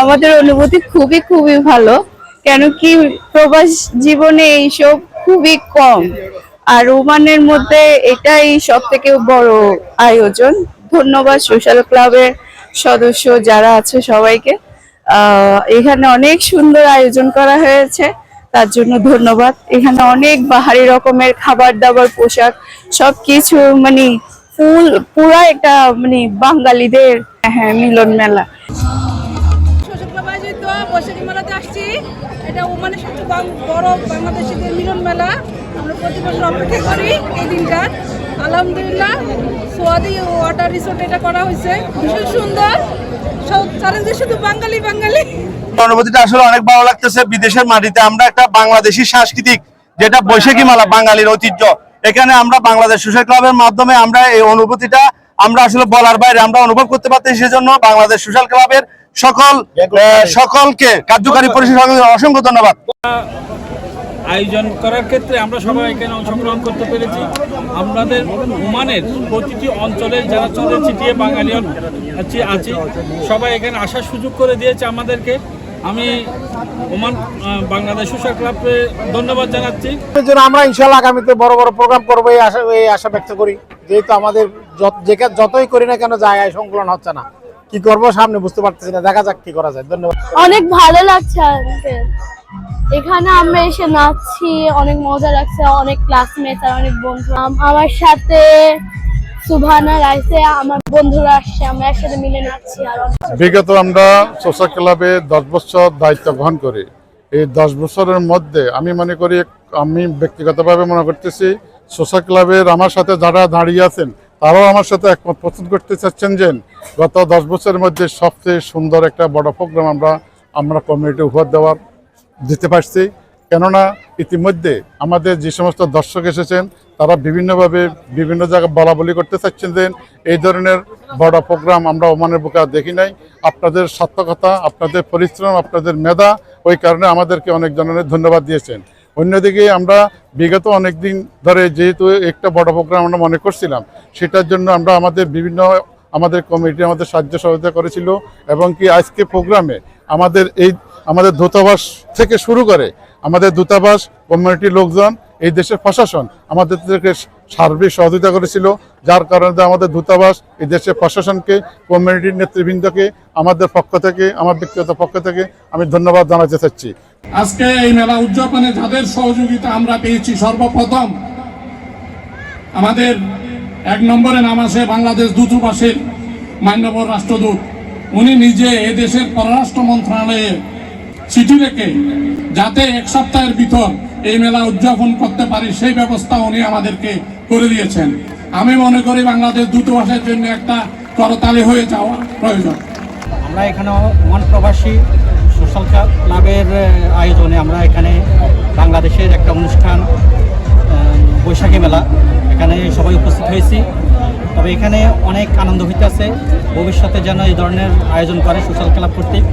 আমাদের অনুভূতি খুবই খুবই ভালো। কেন কি প্রবাস জীবনে এইসব খুবই কম। আর ওমানের মধ্যে এটাই সব থেকে বড় আয়োজন। ধন্যবাদ সোশ্যাল ক্লাবের সদস্য যারা আছে সবাইকে। এখানে অনেক সুন্দর আয়োজন করা হয়েছে। তার জন্য ধন্যবাদ। এখানে অনেক বাহারি রকমের খাবার দাবার, পোশাক, সবকিছু মানে ফুল, পুরা একটা মানে বাঙালিদের হ্যাঁ মিলন মেলা। বৈশাখী মেলাতে আসছি। এটা ওমানের সবচেয়ে বড় বাংলাদেশিদের মিলন মেলা। আমরা প্রতি বছর অপেক্ষা করি এই দিনটা। আলহামদুলিল্লাহ, সোয়াদি ওয়াটার রিসোর্ট এটা করা হয়েছে। ভীষণ সুন্দর। সব চ্যালেঞ্জে শুধু বাঙালি বাঙালি। অনুভূতিটা আসলে অনেক ভালো লাগতেছে। বিদেশের মাটিতে আমরা একটা বাংলাদেশি সাংস্কৃতিক, যেটা বৈশাখী মেলা, বাঙালির ঐতিহ্য। এখানে আমরা বাংলাদেশ সোশ্যাল ক্লাবের মাধ্যমে আমরা এই অনুভূতিটা আমরা আসলে বলার বাইরে আমরা অনুভব করতে পারতেছি। সেজন্য বাংলাদেশ সোশ্যাল ক্লাবের সকল সকলকে কার্যকারী পরিষদ অসংখ্য ধন্যবাদ। আয়োজন করার ক্ষেত্রে আমরা সবাই এখানে অংশগ্রহণ করতে পেরেছি। আমাদের ওমানের প্রতিটি অঞ্চলে যারা চলে ছিটিয়ে বাঙালি আছি আছি সবাই এখানে আসার সুযোগ করে দিয়েছে আমাদেরকে। আমি ওমান বাংলাদেশ সোশ্যাল ক্লাবকে ধন্যবাদ জানাচ্ছি। জন্য আমরা ইনশাল্লাহ আগামীতে বড় বড় প্রোগ্রাম করব এই আশা এই আশা ব্যক্ত করি। যেহেতু আমাদের যত- যতই করি না কেন জায়গায় সংকলন হচ্ছে না। কি করব সামনে বুঝতে পারতেছি না। দেখা যাক কি করা যায়। ধন্যবাদ। অনেক ভালো লাগছে এখানে আমরা এসে নাচছি অনেক মজা লাগছে অনেক ক্লাসমেট আর অনেক বন্ধু। আমার সাথে সুভানা রাইসে আমার বন্ধুরা আসছে আমরা একসাথে মিলে নাচছি আর বিগত আমরা সোশ্যাল ক্লাবে দশ বছর দায়িত্ব গ্রহণ করি। এই দশ বছরের মধ্যে আমি মনে করি আমি ব্যক্তিগতভাবে মনে করতেছি সোশ্যাল ক্লাবের আমার সাথে যারা দাঁড়িয়ে আছেন তারাও আমার সাথে একমত। পছন্দ করতে চাচ্ছেন যে, গত দশ বছরের মধ্যে সবচেয়ে সুন্দর একটা বড় প্রোগ্রাম আমরা আমরা কমিউনিটি উপহার দেওয়ার, দিতে পারছি। কেননা ইতিমধ্যে আমাদের যে সমস্ত দর্শক এসেছেন, তারা বিভিন্নভাবে বিভিন্ন জায়গায় বলা বলি করতে চাচ্ছেন যে, এই ধরনের বড় প্রোগ্রাম আমরা ওমানের বুকে দেখি নাই। আপনাদের সার্থকতা, আপনাদের পরিশ্রম, আপনাদের মেধা, ওই কারণে আমাদেরকে অনেক ধরনের ধন্যবাদ দিয়েছেন। অন্যদিকে আমরা বিগত অনেক দিন ধরে যেহেতু একটা বড় প্রোগ্রাম আমরা মনে করছিলাম, সেটার জন্য আমরা আমাদের বিভিন্ন আমাদের কমিটি আমাদের সাহায্য সহযোগিতা করেছিল এবং কি আজকে প্রোগ্রামে আমাদের এই আমাদের দূতাবাস থেকে শুরু করে আমাদের দূতাবাস কমিউনিটির লোকজন, এই দেশের প্রশাসন, আমাদের সার্বিক সহযোগিতা করেছিল, যার কারণে আমাদের দূতাবাস এই দেশের প্রশাসনকে, কমিউনিটির নেতৃবৃন্দকে, আমাদের পক্ষ থেকে, আমার ব্যক্তিগত পক্ষ থেকে আমি ধন্যবাদ জানাতে চাচ্ছি। আজকে এই মেলা উদযাপনে যাদের সহযোগিতা আমরা পেয়েছি সর্বপ্রথম, আমাদের এক নম্বরে নাম আছে বাংলাদেশ দূতাবাসের মান্যবর রাষ্ট্রদূত। উনি নিজে এদেশের পররাষ্ট্র মন্ত্রণালয়ে চিঠি রেখে যাতে এক সপ্তাহের ভিতর এই মেলা উদযাপন করতে পারি, সেই ব্যবস্থা উনি আমাদেরকে করে দিয়েছেন। আমি মনে করি বাংলাদেশ দূতাবাসের জন্য একটা করতালি হয়ে যাওয়া প্রয়োজন। আমরা এখানে ওমান প্রবাসী সোশ্যাল ক্লাবের আয়োজনে আমরা এখানে বাংলাদেশের একটা অনুষ্ঠান বৈশাখী মেলা, এখানে সবাই উপস্থিত হয়েছি। তবে এখানে অনেক আনন্দ হইতেছে ভবিষ্যতে যেন এই ধরনের আয়োজন করে সোশ্যাল ক্লাব কর্তৃক।